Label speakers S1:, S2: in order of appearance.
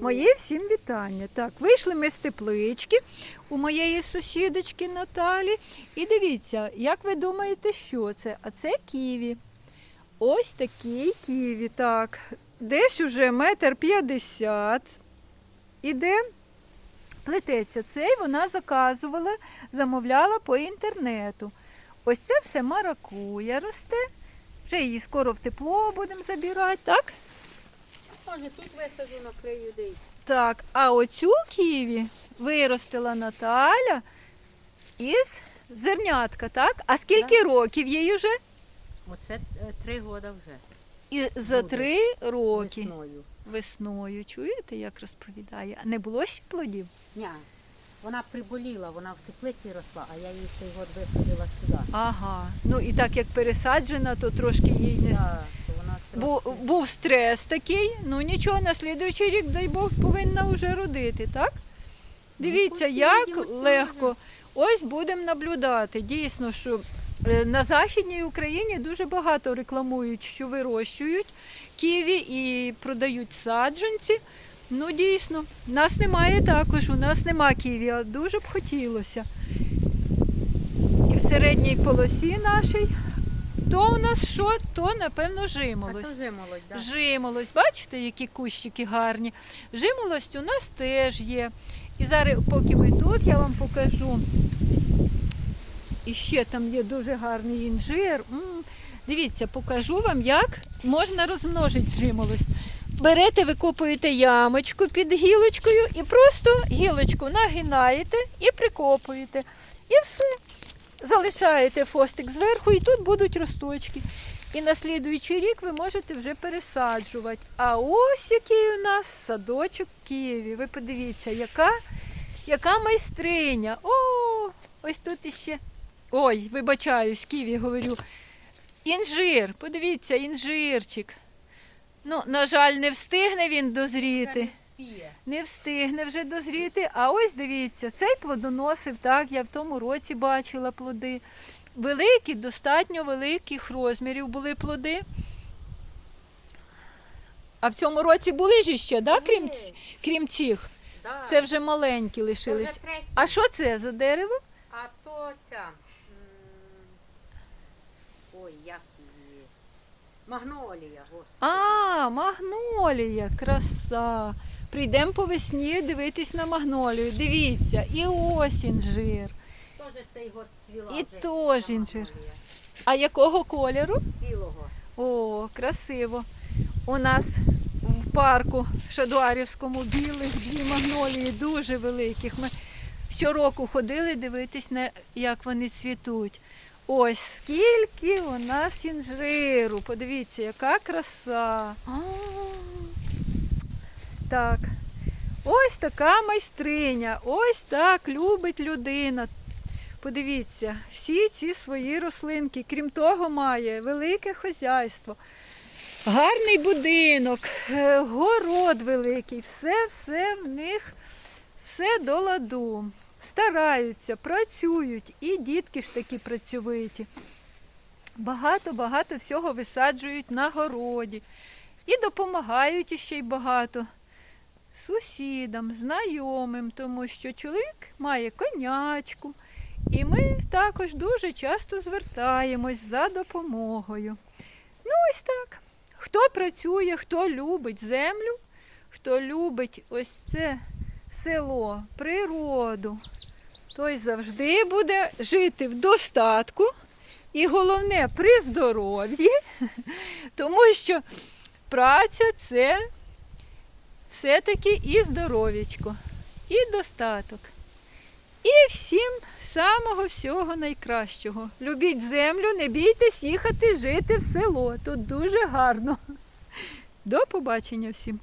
S1: Моє всім вітання. Так, вийшли ми з теплички у моєї сусідочки Наталі. І дивіться, як ви думаєте, що це? А це ківі. Ось такий ківі. Так, десь уже метр п'ятдесят. Іде, плететься цей, вона заказувала, замовляла по інтернету. Ось це все маракуя росте. Вже її скоро в тепло будемо забирати, так?
S2: Може, тут висаджу накрию десь.
S1: Так, а оцю ківі виростила Наталя із зернятка, так? А скільки років їй вже?
S2: Оце е, три роки вже.
S1: І за
S2: Буде.
S1: три роки
S2: Весною.
S1: весною. Чуєте, як розповідає? А не було ще плодів?
S2: Ня. Вона приболіла, вона в теплиці росла, а я її цей год висадила сюди.
S1: Ага. Ну і так як пересаджена, то трошки їй не. с-
S2: Так,
S1: Бу, був стрес такий, ну нічого, на слідуючий рік, дай Бог, повинна вже родити, так? Дивіться,
S2: Ну,
S1: як легко. Ось будемо наблюдати. Дійсно, що е, на Західній Україні дуже багато рекламують, що вирощують ківі і продають саджанці. Ну, дійсно, нас немає також, у нас нема ківі, а дуже б хотілося. І в середній полосі нашій, то у нас що, то, напевно,
S2: А
S1: жимолость.
S2: то вже молодь, так.
S1: Жимолость, бачите, які кущики гарні. Жимолость у нас теж є. І зараз, поки ми тут, я вам покажу. І ще там є дуже гарний інжир. М, Дивіться, покажу вам, як можна розмножити жимолость. Берете, викопуєте ямочку під гілочкою і просто гілочку нагинаєте і прикопуєте. І все. Залишаєте фостик зверху, і тут будуть росточки. І на слідуючий рік ви можете вже пересаджувати. А ось який у нас садочок Києві. Ви подивіться, яка, яка майстриня. О, ось тут іще. Ой, вибачаюсь, Києві говорю. Інжир, подивіться, інжирчик. Ну, на жаль, не встигне він дозріти. Не встигне вже дозріти. А ось дивіться, цей плодоносив, так, я в тому році бачила плоди. Великі, достатньо великих розмірів були плоди. А в цьому році були ж ще, да, крім, крім цих?
S2: Да.
S1: Це вже маленькі лишились. А що це за дерево?
S2: А то ця. м, Ой, як її. Магнолія, господи.
S1: А, магнолія, краса. Прийдемо по весні дивитись на магнолію. Дивіться, і ось інжир.
S2: Теж цей год цвіла
S1: І
S2: вже
S1: теж інжир.
S2: магнолія.
S1: А якого кольору?
S2: Білого.
S1: О, красиво. У нас в парку Шадуарівському білих дві магнолії дуже великих. Ми щороку ходили дивитись, на, як вони цвітуть. Ось скільки у нас інжиру. Подивіться, яка краса. Так. Ось така майстриня, ось так любить людина. Подивіться, всі ці свої рослинки, крім того, має велике хазяйство, гарний будинок, е, город великий, все-все в них, все до ладу. Стараються, працюють, і дітки ж такі працьовиті. Багато-багато всього висаджують на городі. І допомагають іще й багато сусідам, знайомим, тому що чоловік має конячку. І ми також дуже часто звертаємось за допомогою. Ну, ось так. Хто працює, хто любить землю, хто любить ось це село, природу, той завжди буде жити в достатку. І головне при здоров'ї, тому що праця це все-таки і здоров'ячко, і достаток. І всім самого всього найкращого. Любіть землю, не бійтесь їхати жити в село. Тут дуже гарно. До побачення всім.